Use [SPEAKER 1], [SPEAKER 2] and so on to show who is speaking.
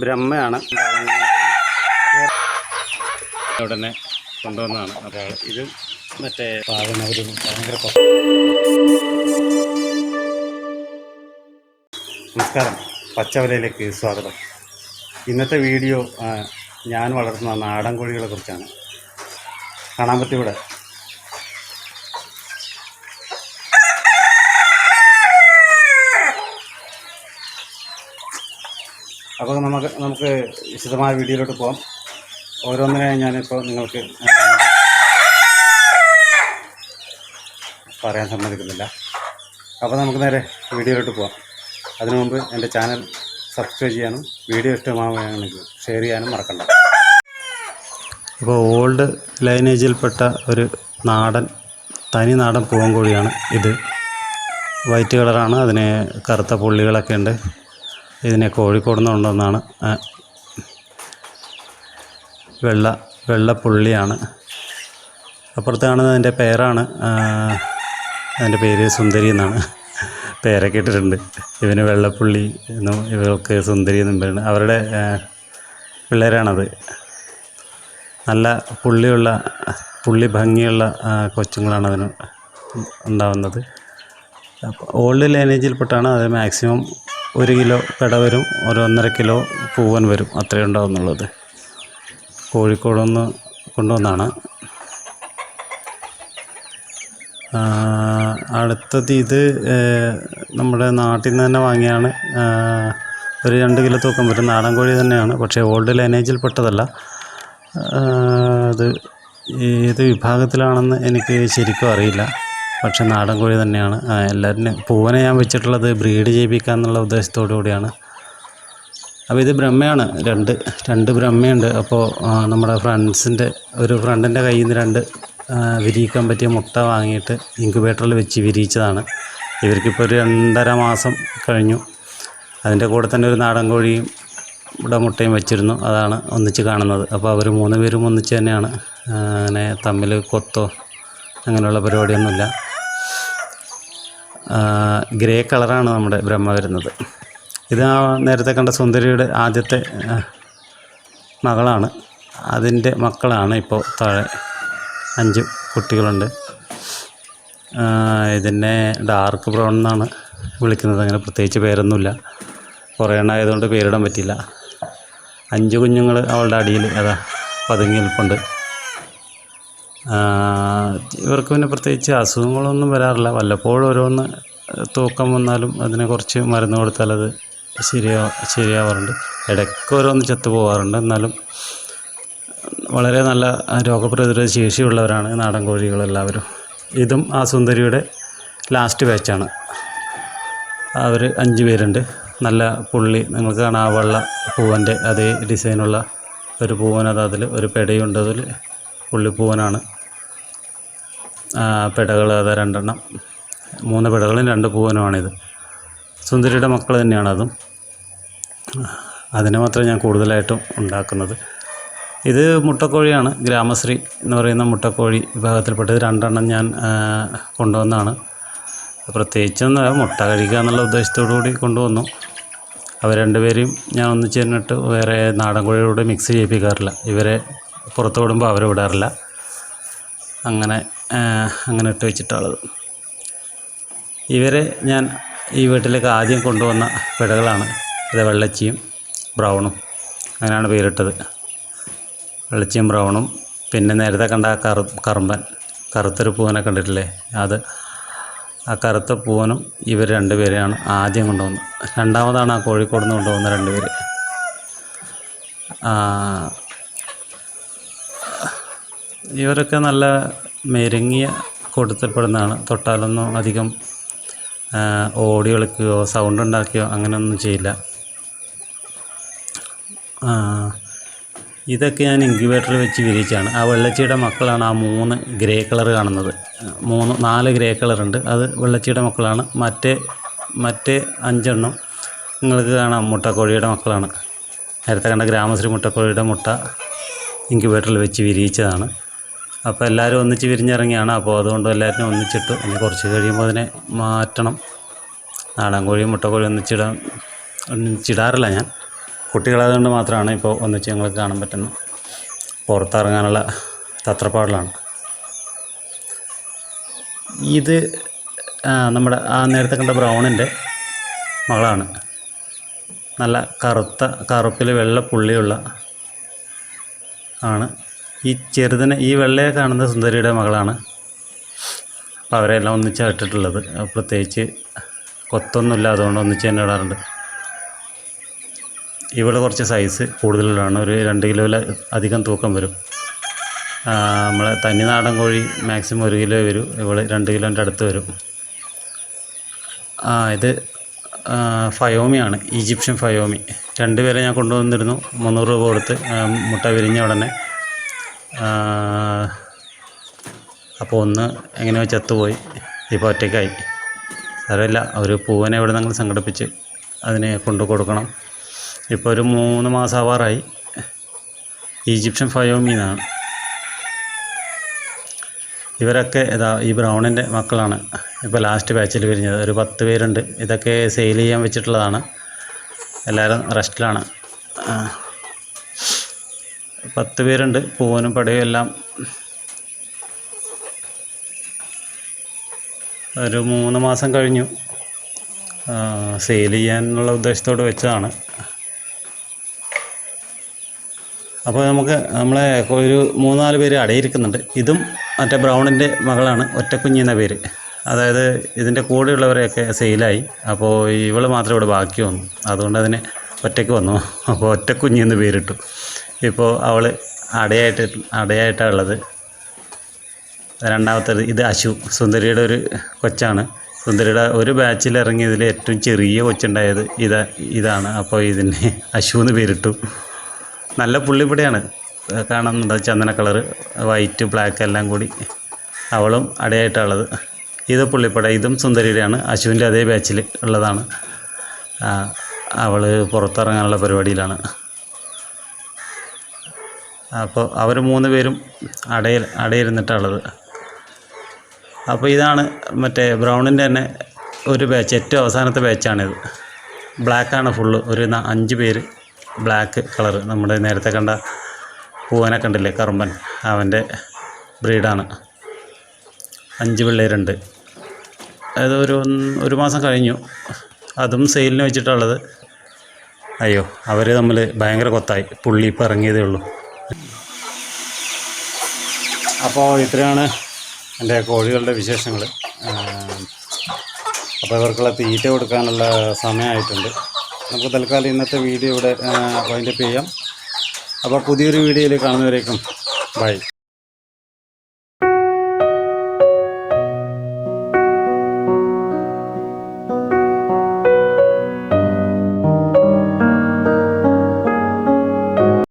[SPEAKER 1] ബ്രഹ്മയാണ്. ഉടനെ കൊണ്ടുവന്നതാണ്. അപ്പോൾ ഇത് മറ്റേ പാകുന്ന ഒരു ഭയങ്കര നമസ്കാരം. പച്ചവലയിലേക്ക് സ്വാഗതം. ഇന്നത്തെ വീഡിയോ ഞാൻ വളർത്തുന്ന നാടൻ കോഴികളെ കുറിച്ചാണ്. കാണാൻ അപ്പോൾ നമുക്ക് നമുക്ക് വിശദമായ വീഡിയോയിലോട്ട് പോകാം ഓരോന്നിനെ ഞാനിപ്പോൾ നിങ്ങൾക്ക് പറയാൻ സമ്മതിക്കുന്നില്ല. അപ്പോൾ നമുക്ക് നേരെ വീഡിയോയിലോട്ട് പോകാം അതിനു മുമ്പ് എന്റെ ചാനൽ സബ്സ്ക്രൈബ് ചെയ്യാനും വീഡിയോ ഇഷ്ടമാവുകയാണെങ്കിൽ ഷെയർ ചെയ്യാനും മറക്കണ്ട. അപ്പോൾ ഓൾഡ് ലൈനേജിൽപ്പെട്ട ഒരു നാടൻ തനി നാടൻ പൂവൻകോഴിയാണ് ഇത്. വൈറ്റ് കളറാണ് അതിന് കറുത്ത പുള്ളികളൊക്കെ ഉണ്ട്. ഇതിനെ കോഴിക്കോട് നിന്ന് കൊണ്ടുവന്നാണ് വെള്ള വെള്ളപ്പുള്ളിയാണ്. അപ്പുറത്ത് കാണുന്നത് അതിന്റെ പേരാണ്. അതിന്റെ പേര് സുന്ദരി എന്നാണ്. പേരൊക്കെ ഇട്ടിട്ടുണ്ട്. ഇവന് വെള്ളപ്പുള്ളി എന്നും ഇവൾക്ക് സുന്ദരി എന്നും പറയുന്നത് അവരുടെ പിള്ളേരാണത്. നല്ല പുള്ളിയുള്ള പുള്ളി ഭംഗിയുള്ള കൊച്ചുങ്ങളാണ് അതിന് ഉണ്ടാവുന്നത്. അപ്പോൾ ഓൾഡ് ലൈനേജിൽപ്പെട്ടാണ് അത് മാക്സിമം ഒരു കിലോ പെട വരും ഒരു ഒന്നര കിലോ പൂവൻ വരും. അത്രയേ ഉണ്ടാവുന്നുള്ളത്. കോഴിക്കോട് നിന്ന് കൊണ്ടുവന്നാണ് അടുത്തത് ഇത് നമ്മുടെ നാട്ടിൽ നിന്ന് തന്നെ വാങ്ങിയാണ്. ഒരു രണ്ട് കിലോ തൂക്കം വരും. നാടൻ കോഴി തന്നെയാണ്. പക്ഷേ ഓൾഡ് ലൈനേജിൽ പെട്ടതല്ല അത് ഏത് വിഭാഗത്തിലാണെന്ന് എനിക്ക് ശരിക്കും അറിയില്ല. പക്ഷെ നാടൻ കോഴി തന്നെയാണ്. എല്ലാവരും പൂവനെ ഞാൻ വെച്ചിട്ടുള്ളത് ബ്രീഡ് ചെയ്യിപ്പിക്കുക എന്നുള്ള ഉദ്ദേശത്തോടു കൂടിയാണ്. അപ്പോൾ ഇത് ബ്രഹ്മയാണ്. രണ്ട് രണ്ട് ബ്രഹ്മയുണ്ട്. അപ്പോൾ നമ്മുടെ ഫ്രണ്ട്സിന്റെ ഒരു ഫ്രണ്ടിന്റെ കയ്യിൽ നിന്ന് രണ്ട് വിരിയിക്കാൻ പറ്റിയ മുട്ട വാങ്ങിയിട്ട് ഇൻക്യുബേറ്ററിൽ വെച്ച് വിരിയിച്ചതാണ്. ഇവർക്കിപ്പോൾ ഒരു രണ്ടര മാസം കഴിഞ്ഞു. അതിന്റെ കൂടെ തന്നെ ഒരു നാടൻ കോഴിയും ഇവിടെ മുട്ടയും വെച്ചിരുന്നു. അതാണ് ഒന്നിച്ച് കാണുന്നത്. അപ്പോൾ അവർ മൂന്ന് പേരും ഒന്നിച്ച് തന്നെയാണ്. അങ്ങനെ തമ്മിൽ കൊത്തോ അങ്ങനെയുള്ള പരിപാടിയൊന്നുമില്ല. ഗ്രേ കളറാണ് നമ്മുടെ ബ്രഹ്മ വരുന്നത്. ഇത് ആ നേരത്തെ കണ്ട സുന്ദരിയുടെ ആദ്യത്തെ മകളാണ്. അതിന്റെ മക്കളാണ് ഇപ്പോൾ താഴെ അഞ്ച് കുട്ടികളുണ്ട്. ഇതിനെ ഡാർക്ക് ബ്രൗൺ എന്നാണ് വിളിക്കുന്നത്. അങ്ങനെ പ്രത്യേകിച്ച് പേരൊന്നുമില്ല. കുറേ എണ്ണം ആയതുകൊണ്ട് പേരിടാൻ പറ്റില്ല അഞ്ച് കുഞ്ഞുങ്ങൾ അവളുടെ അടിയിൽ അതാ പതുങ്ങി നിൽപ്പുണ്ട്. ഇവർക്ക് പിന്നെ പ്രത്യേകിച്ച് അസുഖങ്ങളൊന്നും വരാറില്ല. വല്ലപ്പോഴും ഓരോന്ന് തൂക്കം വന്നാലും അതിനെ കുറച്ച് മരുന്ന് കൊടുത്താൽ അത് ശരിയാ ശരിയാവാറുണ്ട്. ഇടയ്ക്ക് ഓരോന്ന് ചത്തു പോകാറുണ്ട് എന്നാലും വളരെ നല്ല രോഗപ്രതിരോധ ശേഷിയുള്ളവരാണ് നാടൻ കോഴികളെല്ലാവരും. ഇതും ആ സുന്ദരിയുടെ ലാസ്റ്റ് ബാച്ചാണ് അവർ അഞ്ച് പേരുണ്ട്. നല്ല പുള്ളി നിങ്ങൾക്ക് കാണാം ആ വെള്ള പൂവന്റെ അതേ ഡിസൈനുള്ള ഒരു പൂവനത് അതിൽ ഒരു പെടയുണ്ട്. അതിൽ പുള്ളിപ്പൂവനാണ്. പെടകൾ അത് രണ്ടെണ്ണം. മൂന്ന് പെടകളും രണ്ട് പൂവനുമാണിത്. സുന്ദരിയുടെ മക്കൾ തന്നെയാണ് അതും അതിനെ മാത്രമേ ഞാൻ കൂടുതലായിട്ടും ഉണ്ടാക്കുന്നത്. ഇത് മുട്ടക്കോഴിയാണ്. ഗ്രാമശ്രീ എന്ന് പറയുന്ന മുട്ടക്കോഴി വിഭാഗത്തിൽപ്പെട്ടത് രണ്ടെണ്ണം ഞാൻ കൊണ്ടുവന്നാണ് പ്രത്യേകിച്ചൊന്നും മുട്ട കഴിക്കുക എന്നുള്ള ഉദ്ദേശത്തോടു കൂടി കൊണ്ടുവന്നു. അവർ രണ്ടുപേരെയും ഞാൻ ഒന്നിച്ച് തന്നിട്ട് വേറെ നാടൻ കോഴിയോട് മിക്സ് ചെയ്യിപ്പിക്കാറില്ല. ഇവരെ പുറത്ത് വിടുമ്പോൾ അവരെ വിടാറില്ല. അങ്ങനെ അങ്ങനെ ഇട്ട് വെച്ചിട്ടുള്ളത്. ഇവരെ ഞാൻ ഈ വീട്ടിലേക്ക് ആദ്യം കൊണ്ടുവന്ന പിടകളാണ്. ഇത് വെള്ളച്ചിയും ബ്രൗണും. അങ്ങനെയാണ് പേരിട്ടത്. വെള്ളച്ചിയും ബ്രൗണും. പിന്നെ നേരത്തെ കണ്ട ആ കറു കറുമ്പൻ കറുത്തൊരു പൂവനെ കണ്ടിട്ടില്ലേ? അത് ആ കറുത്ത പൂവനും ഇവർ രണ്ടുപേരെയാണ് ആദ്യം കൊണ്ടുവന്നത്. രണ്ടാമതാണ് ആ കോഴിക്കോട് നിന്ന് കൊണ്ടുവന്ന രണ്ടുപേര് ഇവരൊക്കെ നല്ല മെരുങ്ങിയ കൂട്ടത്തിൽപ്പെടുന്നതാണ് തൊട്ടാലൊന്നും അധികം ഓടി കളിക്കുകയോ സൗണ്ട് ഉണ്ടാക്കുകയോ അങ്ങനെയൊന്നും ചെയ്യില്ല. ഇതൊക്കെ ഞാൻ ഇൻക്യുബേറ്ററിൽ വെച്ച് വിരിച്ചാണ് ആ വെള്ളച്ചിയുടെ മക്കളാണ് ആ മൂന്ന് ഗ്രേ കളർ കാണുന്നത്. മൂന്ന് നാല് ഗ്രേ കളറുണ്ട് അത് വെള്ളച്ചിയുടെ മക്കളാണ്. മറ്റേ മറ്റേ അഞ്ചെണ്ണം നിങ്ങൾക്ക് കാണാം. മുട്ടക്കോഴിയുടെ മക്കളാണ്. നേരത്തെ കണ്ട ഗ്രാമശ്രീ മുട്ടക്കോഴിയുടെ മുട്ട ഇൻക്യുബേറ്ററിൽ വെച്ച് വിരിയിച്ചതാണ്. അപ്പോൾ എല്ലാവരും ഒന്നിച്ച് വിരിഞ്ഞിറങ്ങിയാണ്. അപ്പോൾ അതുകൊണ്ട് എല്ലാവരും ഒന്നിച്ചിട്ട് ഇനി കുറച്ച് കഴിയുമ്പോൾ അതിനെ മാറ്റണം. നാടൻ കോഴിയും മുട്ടക്കോഴിയും ഒന്നിച്ചിടാൻ ഒന്നിച്ചിടാറില്ല ഞാൻ. കുട്ടികളായതുകൊണ്ട് മാത്രമാണ് ഇപ്പോൾ ഒന്നിച്ച് ഞങ്ങൾക്ക് കാണാൻ പറ്റുന്നത്. പുറത്തിറങ്ങാനുള്ള തത്രപ്പാടിലാണ്. ഇത് നമ്മുടെ ആ നേരത്തെ കണ്ട ബ്രൗണിന്റെ മകളാണ്. നല്ല കറുത്ത കറുപ്പിൽ വെള്ള പുള്ളിയുള്ള ആണ്. ഈ ചെറുതിനെ ഈ വെള്ളയെ കാണുന്ന സുന്ദരിയുടെ മകളാണ്. അപ്പോൾ അവരെല്ലാം ഒന്നിച്ചാണ് ഇട്ടിട്ടുള്ളത്. പ്രത്യേകിച്ച് കൊത്തൊന്നുമില്ല അതുകൊണ്ട് ഒന്നിച്ച് തന്നെ ഇടാറുണ്ട്. ഇവിടെ കുറച്ച് സൈസ് കൂടുതലാണ് ഒരു രണ്ട് കിലോയിൽ അധികം തൂക്കം വരും. നമ്മളെ തനി നാടൻ കോഴി മാക്സിമം ഒരു കിലോ വരും. ഇവിടെ രണ്ട് കിലോന്റെ അടുത്ത് വരും. ആ ഇത് ഫയോമിയാണ് ഈജിപ്ഷ്യൻ ഫയോമി രണ്ട് പേരെ ഞാൻ കൊണ്ടുവന്നിരുന്നു. മുന്നൂറ് രൂപ കൊടുത്ത് മുട്ട വിരിഞ്ഞ ഉടനെ. അപ്പോൾ ഒന്ന് എങ്ങനെയോ ചത്തുപോയി. ഇപ്പോൾ ഒറ്റയ്ക്കായി. സാരമില്ല. ഒരു പൂവനെ ഇവിടെ നിങ്ങൾ സംഘടിപ്പിച്ച് അതിനെ കൊണ്ടു കൊടുക്കണം. ഇപ്പോൾ ഒരു മൂന്ന് മാസം ആവാറായി. ഈജിപ്ഷ്യൻ ഫയോമി എന്നാണ് ഇവരൊക്കെ ഇതാ ഈ ബ്രൗണിന്റെ മക്കളാണ്. ഇപ്പോൾ ലാസ്റ്റ് ബാച്ചിൽ വിരിഞ്ഞത് ഒരു പത്ത് പേരുണ്ട്. ഇതൊക്കെ സെയിൽ ചെയ്യാൻ വെച്ചിട്ടുള്ളതാണ്. എല്ലാവരും റെസ്റ്റിലാണ്. പത്ത് പേരുണ്ട് പൂവനും പടയും എല്ലാം. ഒരു മൂന്ന് മാസം കഴിഞ്ഞു. സെയിൽ ചെയ്യാനുള്ള ഉദ്ദേശത്തോട് വെച്ചതാണ്. അപ്പോൾ നമുക്ക് നമ്മളെ ഒരു മൂന്നാൽ പേര് അടയിരിക്കുന്നുണ്ട്. ഇതും മറ്റേ ബ്രൗണിന്റെ മകളാണ് ഒറ്റക്കുഞ്ഞി എന്ന പേര്. അതായത് ഇതിന്റെ കൂടെയുള്ളവരെയൊക്കെ സെയിലായി അപ്പോൾ ഇവൾ മാത്രമേ ഇവിടെ ബാക്കി വന്നു. അതുകൊണ്ട് അതിന് ഒറ്റയ്ക്ക് വന്നു. അപ്പോൾ ഒറ്റക്കുഞ്ഞി എന്ന് പേരിട്ടു. ഇപ്പോൾ അവൾ അടയായിട്ട് അടയായിട്ടാണ് ഉള്ളത് രണ്ടാമത്തത് ഇത് അശു. സുന്ദരിയുടെ ഒരു കൊച്ചാണ്. സുന്ദരിയുടെ ഒരു ബാച്ചിൽ ഇറങ്ങിയതിൽ ഏറ്റവും ചെറിയ കൊച്ചുണ്ടായത് ഇതാ ഇതാണ്. അപ്പോൾ ഇതിന് അശു എന്ന് പേരിട്ടു. നല്ല പുള്ളിപ്പടിയാണ്. കാണുന്നുണ്ട് ചന്ദന കളറ് വൈറ്റ് ബ്ലാക്ക് എല്ലാം കൂടി അവളും അടയായിട്ടുള്ളത് ഇത് പുള്ളിപ്പട ഇതും സുന്ദരിയുടെയാണ്. അശുവിന്റെ അതേ ബാച്ചിൽ ഉള്ളതാണ്. അവൾ പുറത്തിറങ്ങാനുള്ള പരിപാടിയിലാണ്. അപ്പോൾ അവർ മൂന്ന് പേരും അടയിൽ അടയിരുന്നിട്ടുള്ളത്. അപ്പോൾ ഇതാണ് മറ്റേ ബ്രൗണിന്റെ തന്നെ ഒരു ബാച്ച് ഏറ്റവും അവസാനത്തെ ബാച്ചാണിത് ബ്ലാക്കാണ് ഫുള്ള് ഒരു അഞ്ച് പേര് ബ്ലാക്ക് കളർ നമ്മുടെ നേരത്തെ കണ്ട പൂവനെ കണ്ടില്ലേ കറുമ്പൻ? അവന്റെ ബ്രീഡാണ് അഞ്ച് പിള്ളേരുണ്ട്. അതായത് ഒരു ഒരു മാസം കഴിഞ്ഞു. അതും സെയിലിന് വെച്ചിട്ടുള്ളത്. അയ്യോ അവർ തമ്മിൽ ഭയങ്കര കൊത്തായി. പുള്ളി ഇപ്പം ഇറങ്ങിയതേ ഉള്ളൂ. അപ്പോൾ ഇത്രയാണ് എന്റെ കോഴികളുടെ വിശേഷങ്ങൾ അപ്പോൾ ഇവർക്കുള്ള തീറ്റ കൊടുക്കാനുള്ള സമയമായിട്ടുണ്ട്. നമുക്ക് തൽക്കാലം ഇന്നത്തെ വീഡിയോ ഇവിടെ വൈൻഡപ്പ് ചെയ്യാം. അപ്പോൾ പുതിയൊരു വീഡിയോയിൽ കാണുന്നവരേക്കും ബൈ.